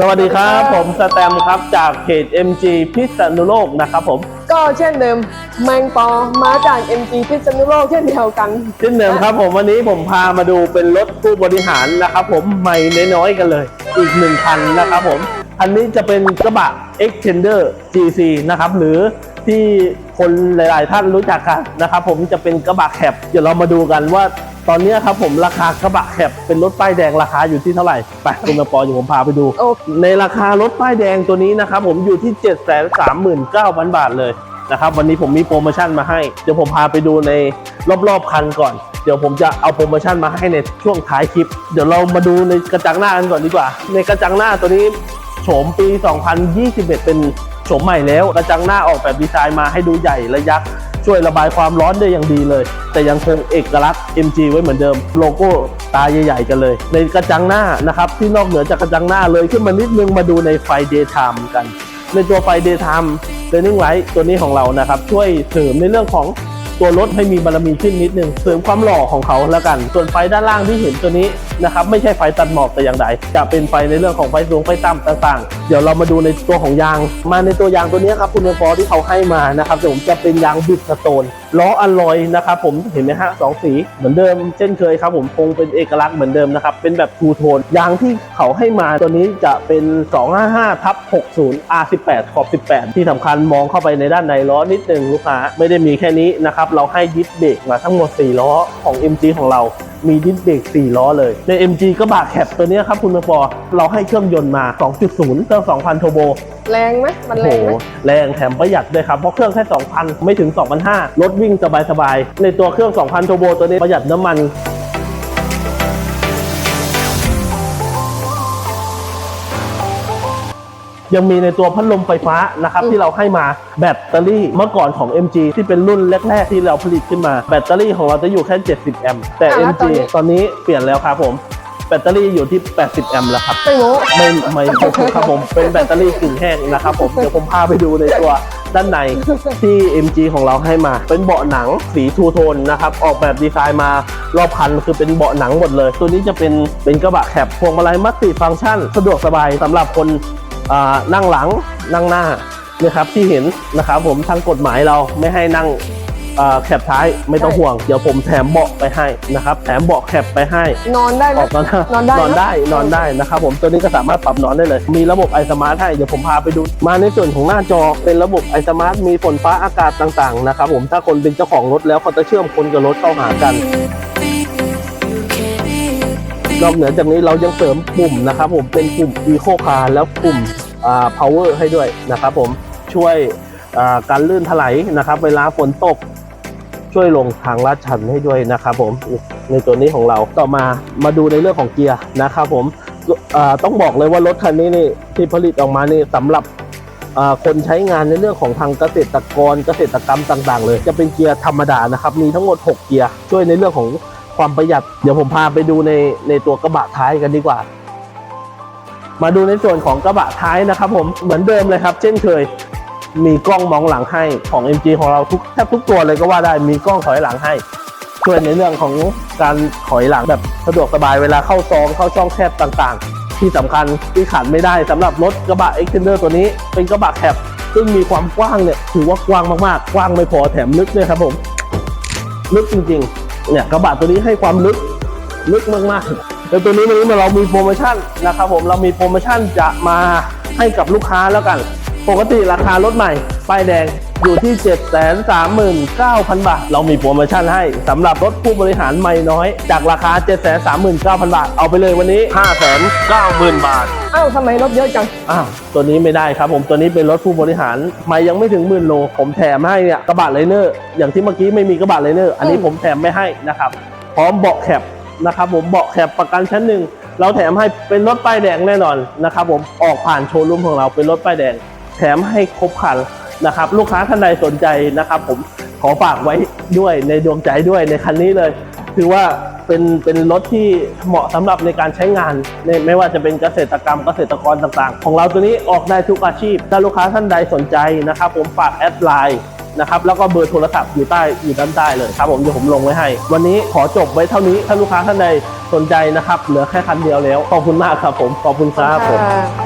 สวัสดีครับ ผมสแตมป์ครับจากเพจ MG พิษณุโลกนะครับผม ก็เช่นเดิมแมงปอมาจาก MG พิษณุโลกเช่นเดียวกันเช่นเดิมครับผมวันนี้ผมพามาดูเป็นรถผู้บริหารนะครับผมใหม่น้อยๆกันเลย อีกหนึ่งคันนะครับผมคันนี้จะเป็นกระบะ Extender GC นะครับหรือที่คนหลาย ๆ ท่านรู้จักกันนะครับผมจะเป็นกระบะแคปเดี๋ยวเรามาดูกันว่า ตอนนี้ครับผมราคากระบะแคปเป็นรถป้ายแดงราคาอยู่ที่เท่าไหร่ไปคุณมาปออยู่ผมพาไปดูโอในราคารถป้ายแดงตัวนี้นะครับผมอยู่ที่ 7 3 9 0 0 0 บาทเลยนะครับวันนี้ผมมีโปรโมชั่นมาให้ เดี๋ยวผมพาไปดูในรอบๆคันก่อน เดี๋ยวผมจะเอาโปรโมชั่นมาให้ในช่วงท้ายคลิป เดี๋ยวเรามาดูในกระจังหน้ากันก่อนดีกว่า ในกระจังหน้าตัวนี้โฉมปี 2021 เป็นโฉมใหม่แล้ว กระจังหน้าออกแบบดีไซน์มาให้ดูใหญ่และยักษ์ ช่วยระบายความร้อนได้อย่างดีเลย แต่ยังคงเอกลักษณ์ MG ไว้เหมือนเดิม โลโก้ตาใหญ่ๆกันเลย ในกระจังหน้านะครับที่นอกเหนือจากกระจังหน้าเลยขึ้นมานิดนึงมาดูในไฟ Daytime กัน ในตัวไฟ Daytime Running Light ตัวนี้ของเรานะครับช่วยเสริมในเรื่องของตัวรถให้มีบารมีขึ้นนิดนึงเสริมความหล่อของเขาแล้วกัน ส่วนไฟด้านล่างที่เห็นตัวนี้นะครับไม่ใช่ไฟตัดหมอกแต่อย่างใดจะเป็นไฟในเรื่องของไฟสูงไฟต่ำต่างๆ เดี๋ยวเรามาดูในตัวของยาง มาในตัวยางตัวนี้ครับคุณเวฟอที่เขาให้มานะครับผมจะเป็นยางบิดสโตนล้ออลลอยนะครับผมเห็นไหมฮะสองสีเหมือนเดิมเช่นเคยครับผมคงเป็นเอกลักษณ์เหมือนเดิมนะครับเป็นแบบทูโทนยางที่เขาให้มาตัวนี้จะเป็น 255ทับ60 R18 ขอบ 18 ที่สำคัญมองเข้าไปในด้านในล้อนิดนึงลูกค้าไม่ได้มีแค่นี้นะครับเราให้ดิสเบรกมาทั้งหมด 4 ล้อของ MG ของเรา มีดิสเบรก4ล้อเลย ใน MG กระบะแคปตัวเนี้ยครับคุณปอเราให้เครื่องยนต์มา 2.0 เครื่อง 2,000 โทโบ แรงไหมมันโอ้แรโหงไหมแรงแถมประหยัดด้วยครับ เพราะเครื่องแค่ 2,000 ไม่ถึง 2,500 รถวิ่งสบายๆ ในตัวเครื่อง 2,000 โทโบตัวนี้ประหยัดน้ำมัน ยังมีในตัวพัดลมไฟฟ้านะครับที่เราให้มาแบตเตอรี่เมื่อก่อนของ MG ที่เป็นรุ่นแรก ๆ ที่เราผลิตขึ้นมาแบตเตอรี่ของเราจะอยู่แค่ 70 แอมป์แต่ MG ตอนนี้เปลี่ยนแล้วครับผมแบตเตอรี่อยู่ที่ 80 แอมป์แล้วครับไม่โม้ไม่ไม่ไม่ถูกครับผม เป็นแบตเตอรี่กึ่งแห้งนะครับผม เดี๋ยวผมพาไปดูในตัวด้านในที่ MG ของเราให้มา เป็นเบาะหนังสีทูโทนนะครับ ออกแบบดีไซน์มารอบคันคือเป็นเบาะหนังหมดเลย ตัวนี้จะเป็นเป็นกระบะแคปพวงมาลัยมัลติฟังก์ชัน สะดวกสบายสำหรับคนอ่า นั่งหลังนั่งหน้านะครับที่เห็นนะครับผมทางกฎหมายเราไม่ให้นั่งอ่าแคปท้ายไม่ต้องห่วง เดี๋ยวผมแถมเบาะไปให้นะครับแถมเบาะแคปไปให้ นอนได้ไหมออกนอนนอนได้นอนได้เนอะนอนได้นะครับผมตัวนี้ก็สามารถปรับนอนได้เลย มีระบบไอสมาร์ทให้เดี๋ยวผมพาไปดู มาในส่วนของหน้าจอเป็นระบบไอสมาร์ทมีฝนฟ้าอากาศต่างๆนะครับผมถ้าคนเป็นเจ้าของรถแล้วเขาจะเชื่อมคนกับรถเข้าหากัน นอกเหนือจากนี้เรายังเสริมปุ่มนะครับผมเป็นปุ่ม Eco Car แล้วปุ่มอ่า Power ให้ด้วยนะครับผมช่วยอ่าการลื่นถลายนะครับเวลาฝนตกช่วยลงทางลาดชันให้ด้วยนะครับผมในตัวนี้ของเราต่อมามาดูในเรื่องของเกียร์นะครับผมต้องบอกเลยว่ารถคันนี้นี่ที่ผลิตออกมานี่สำหรับอ่าคนใช้งานในเรื่องของทางเกษตรกรเกษตรกรรมต่าง ๆ เลย จะเป็นเกียร์ธรรมดานะครับมีทั้งหมด 6 เกียร์ช่วยในเรื่องของ ความประหยัด เดี๋ยวผมพาไปดูในในตัวกระบะท้ายกันดีกว่า มาดูในส่วนของกระบะท้ายนะครับ ผมเหมือนเดิมเลยครับ เช่นเคย มีกล้องมองหลังให้ของ MG ของเราทุกแทบทุกตัวเลยก็ว่าได้มีกล้องถอยหลังให้ช่วยในเรื่องของการถอยหลังแบบสะดวกสบายเวลาเข้าซองเข้าช่องแคบต่างๆ ที่สำคัญที่ขาดไม่ได้สำหรับรถกระบะ Extender ตัวนี้เป็นกระบะแคบซึ่งมีความกว้างเนี่ยถือว่ากว้างมากๆ กว้างไม่พอแถมลึกด้วยครับผม ลึกจริงๆ เนี่ยกระบะตัวนี้ให้ความลึกลึกมากๆแล้วตัวนี้วันนี้เรามีโปรโมชั่นนะครับผมเรามีโปรโมชั่นจะมาให้กับลูกค้าแล้วกัน ปกติราคารถใหม่ป้ายแดงอยู่ที่ 739,000 บาท เรามีโปรโมชั่นให้สำหรับรถผู้บริหารไม่น้อย จากราคา 739,000 บาท เอาไปเลยวันนี้ 590,000 บาท อ้าวทำไมรถเยอะจัง อ้าว ตัวนี้ไม่ได้ครับผมตัวนี้เป็นรถผู้บริหาร ไม่ยังไม่ถึงหมื่นโล ผมแถมให้เนี่ยกระบะไลเนอร์ อย่างที่เมื่อกี้ไม่มีกระบะไลเนอร์ อันนี้อืมผมแถมไม่ให้นะครับ พร้อมเบาะแคปนะครับผมเบาะแคปประกันชั้นหนึ่งเราแถมให้เป็นรถป้ายแดงแน่นอนนะครับผมออกผ่านโชว์รูมของเราเป็นรถป้ายแดง แถมให้ครบคันนะครับ ลูกค้าท่านใดสนใจนะครับ ผมขอฝากไว้ด้วยในดวงใจด้วยในคันนี้เลยถือว่าเป็นเป็นรถที่เหมาะสำหรับในการใช้งานในไม่ว่าจะเป็นเกษตรกรรมเกษตรกรต่างๆ ของเราตัวนี้ออกได้ทุกอาชีพ ถ้าลูกค้าท่านใดสนใจนะครับ ผมฝากแอดไลน์นะครับแล้วก็เบอร์โทรศัพท์อยู่ใต้อยู่ด้านใต้เลยครับผมเดี๋ยวผมลงไว้ให้ วันนี้ขอจบไว้เท่านี้ถ้าลูกค้าท่านใดสนใจนะครับ เหลือแค่คันเดียวแล้ว ขอบคุณมากครับผมขอบคุณครับผม